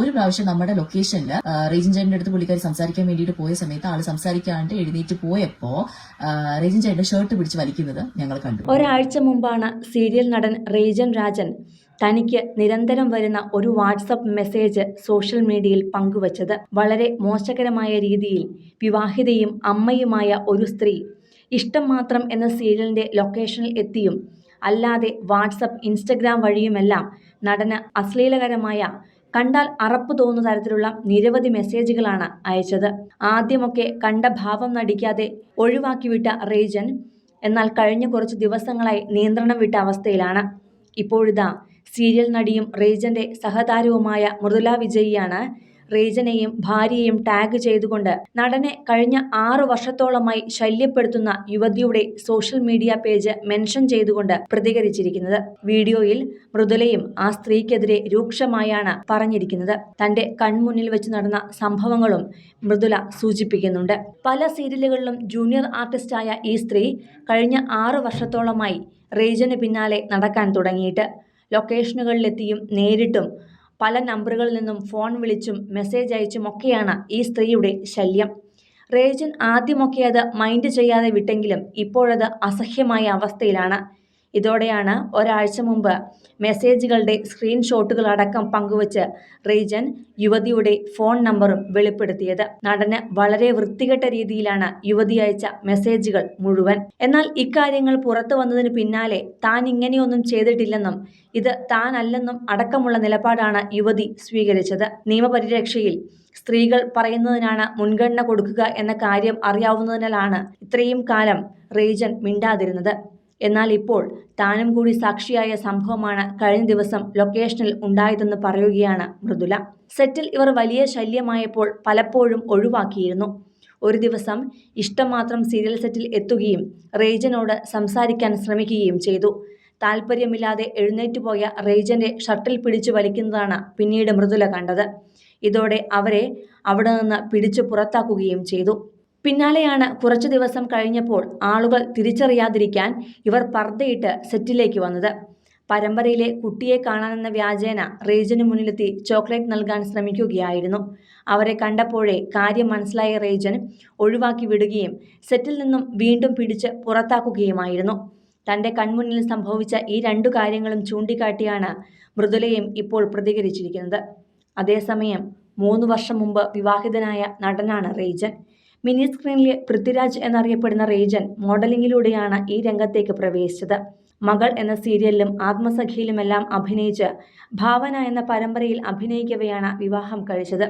ഒരു പ്രാവശ്യം നമ്മുടെ ലൊക്കേഷനിൽ റേജിൻ ചേട്ടന്റെ അടുത്ത് പുള്ളിക്കാരി സംസാരിക്കാൻ വേണ്ടിയിട്ട് പോയ സമയത്ത് ആൾ സംസാരിക്കാണ്ട് എഴുന്നേറ്റ് പോയപ്പോ റേജിൻ ചേട്ടന്റെ ഷർട്ട് പിടിച്ച് വലിക്കുന്നത് ഞങ്ങൾ കണ്ടു. ഒരാഴ്ച മുമ്പാണ് സീരിയൽ നടൻ റേജൻ രാജൻ തനിക്ക് നിരന്തരം വരുന്ന ഒരു വാട്സപ്പ് മെസ്സേജ് സോഷ്യൽ മീഡിയയിൽ പങ്കുവച്ചത്. വളരെ മോശകരമായ രീതിയിൽ വിവാഹിതയും അമ്മയുമായ ഒരു സ്ത്രീ ഇഷ്ടം മാത്രം എന്ന സീരിയലിന്റെ ലൊക്കേഷനിൽ എത്തിയും. അല്ലാതെ വാട്സപ്പ് ഇൻസ്റ്റഗ്രാം വഴിയുമെല്ലാം നടന് അശ്ലീലകരമായ കണ്ടാൽ അറപ്പ് തോന്നുന്ന തരത്തിലുള്ള നിരവധി മെസ്സേജുകളാണ് അയച്ചത്. ആദ്യമൊക്കെ കണ്ട ഭാവം നടിക്കാതെ ഒഴിവാക്കിവിട്ട റേജൻ എന്നാൽ കഴിഞ്ഞ കുറച്ച് ദിവസങ്ങളായി നിയന്ത്രണം വിട്ട അവസ്ഥയിലാണ്. ഇപ്പോഴിതാ സീരിയൽ നടിയും റേജന്റെ സഹതാരവുമായ മൃദുല വിജയിയാണ് റേജനെയും ഭാര്യയെയും ടാഗ് ചെയ്തുകൊണ്ട് നടനെ കഴിഞ്ഞ ആറു വർഷത്തോളമായി ശല്യപ്പെടുത്തുന്ന യുവതിയുടെ സോഷ്യൽ മീഡിയ പേജ് മെൻഷൻ ചെയ്തുകൊണ്ട് പ്രതികരിച്ചിരിക്കുന്നത്. വീഡിയോയിൽ മൃദുലയും ആ സ്ത്രീക്കെതിരെ രൂക്ഷമായാണ് പറഞ്ഞിരിക്കുന്നത്. തന്റെ കൺമുന്നിൽ വെച്ച് നടന്ന സംഭവങ്ങളും മൃദുല സൂചിപ്പിക്കുന്നുണ്ട്. പല സീരിയലുകളിലും ജൂനിയർ ആർട്ടിസ്റ്റായ ഈ സ്ത്രീ കഴിഞ്ഞ ആറു വർഷത്തോളമായി റേജന് പിന്നാലെ നടക്കാൻ തുടങ്ങിയിട്ട്. ലൊക്കേഷനുകളിലെത്തിയും നേരിട്ടും പല നമ്പറുകളിൽ നിന്നും ഫോൺ വിളിച്ചും മെസ്സേജ് അയച്ചും ഒക്കെയാണ് ഈ സ്ത്രീയുടെ ശല്യം. റേജൻ ആദ്യമൊക്കെ അത് മൈൻഡ് ചെയ്യാതെ വിട്ടെങ്കിലും ഇപ്പോഴത് അസഹ്യമായ അവസ്ഥയിലാണ്. ഇതോടെയാണ് ഒരാഴ്ച മുമ്പ് മെസ്സേജുകളുടെ സ്ക്രീൻഷോട്ടുകൾ അടക്കം പങ്കുവച്ച് റീജൻ യുവതിയുടെ ഫോൺ നമ്പറും വെളിപ്പെടുത്തിയത്. നടന് വളരെ വൃത്തികെട്ട രീതിയിലാണ് യുവതി അയച്ച മെസ്സേജുകൾ മുഴുവൻ. എന്നാൽ ഇക്കാര്യങ്ങൾ പുറത്തു വന്നതിന് പിന്നാലെ താൻ ഇങ്ങനെയൊന്നും ചെയ്തിട്ടില്ലെന്നും ഇത് താനല്ലെന്നും അടക്കമുള്ള നിലപാടാണ് യുവതി സ്വീകരിച്ചത്. നിയമപരിരക്ഷയിൽ സ്ത്രീകൾ പറയുന്നതിനാണ് മുൻഗണന കൊടുക്കുക എന്ന കാര്യം അറിയാവുന്നതിനാലാണ് ഇത്രയും കാലം റീജൻ മിണ്ടാതിരുന്നത്. എന്നാൽ ഇപ്പോൾ താനും കൂടി സാക്ഷിയായ സംഭവമാണ് കഴിഞ്ഞ ദിവസം ലൊക്കേഷനിൽ ഉണ്ടായതെന്ന് പറയുകയാണ് മൃദുല. സെറ്റിൽ ഇവർ വലിയ ശല്യമായപ്പോൾ പലപ്പോഴും ഒഴിവാക്കിയിരുന്നു. ഒരു ദിവസം ഇഷ്ടം മാത്രം സീരിയൽ സെറ്റിൽ എത്തുകയും റേജനോട് സംസാരിക്കാൻ ശ്രമിക്കുകയും ചെയ്തു. താല്പര്യമില്ലാതെ എഴുന്നേറ്റ് പോയ റേജന്റെ ഷട്ടിൽ പിടിച്ചു വലിക്കുന്നതാണ് പിന്നീട് മൃദുല കണ്ടത്. ഇതോടെ അവരെ അവിടെ നിന്ന് പിടിച്ചു പുറത്താക്കുകയും ചെയ്തു. പിന്നാലെയാണ് കുറച്ചു ദിവസം കഴിഞ്ഞപ്പോൾ ആളുകൾ തിരിച്ചറിയാതിരിക്കാൻ ഇവർ പർദ്ദയിട്ട് സെറ്റിലേക്ക് വന്നത്. പരമ്പരയിലെ കുട്ടിയെ കാണാനെന്ന വ്യാജേന റേജന് മുന്നിലെത്തി ചോക്ലേറ്റ് നൽകാൻ ശ്രമിക്കുകയായിരുന്നു. അവരെ കണ്ടപ്പോഴേ കാര്യം മനസ്സിലായ റേജൻ ഒഴിവാക്കി വിടുകയും സെറ്റിൽ നിന്നും വീണ്ടും പിടിച്ച് പുറത്താക്കുകയുമായിരുന്നു. തന്റെ കൺമുന്നിൽ സംഭവിച്ച ഈ രണ്ടു കാര്യങ്ങളും ചൂണ്ടിക്കാട്ടിയാണ് മൃദുലയും ഇപ്പോൾ പ്രതികരിച്ചിരിക്കുന്നത്. അതേസമയം മൂന്ന് വർഷം മുമ്പ് വിവാഹിതനായ നടനാണ് റേജൻ. മിനി സ്ക്രീനിലെ പൃഥ്വിരാജ് എന്നറിയപ്പെടുന്ന റേജൻ മോഡലിംഗിലൂടെയാണ് ഈ രംഗത്തേക്ക് പ്രവേശിച്ചത്. മകൾ എന്ന സീരിയലിലും ആത്മസഖിയിലുമെല്ലാം അഭിനയിച്ച് ഭാവന എന്ന പരമ്പരയിൽ അഭിനയിക്കവെയാണ് വിവാഹം കഴിച്ചത്.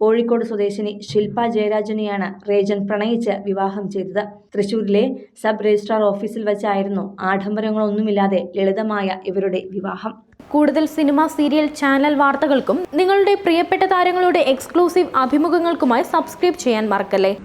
കോഴിക്കോട് സ്വദേശിനി ശില്പ ജയരാജനെയാണ് റേജൻ പ്രണയിച്ച് വിവാഹം ചെയ്തത്. തൃശൂരിലെ സബ് രജിസ്ട്രാർ ഓഫീസിൽ വെച്ചായിരുന്നു ആഡംബരങ്ങളൊന്നുമില്ലാതെ ലളിതമായ ഇവരുടെ വിവാഹം. കൂടുതൽ സിനിമ സീരിയൽ ചാനൽ വാർത്തകൾക്കും നിങ്ങളുടെ പ്രിയപ്പെട്ട താരങ്ങളുടെ എക്സ്ക്ലൂസീവ് അഭിമുഖങ്ങൾക്കുമായി സബ്സ്ക്രൈബ് ചെയ്യാൻ മറക്കല്ലേ?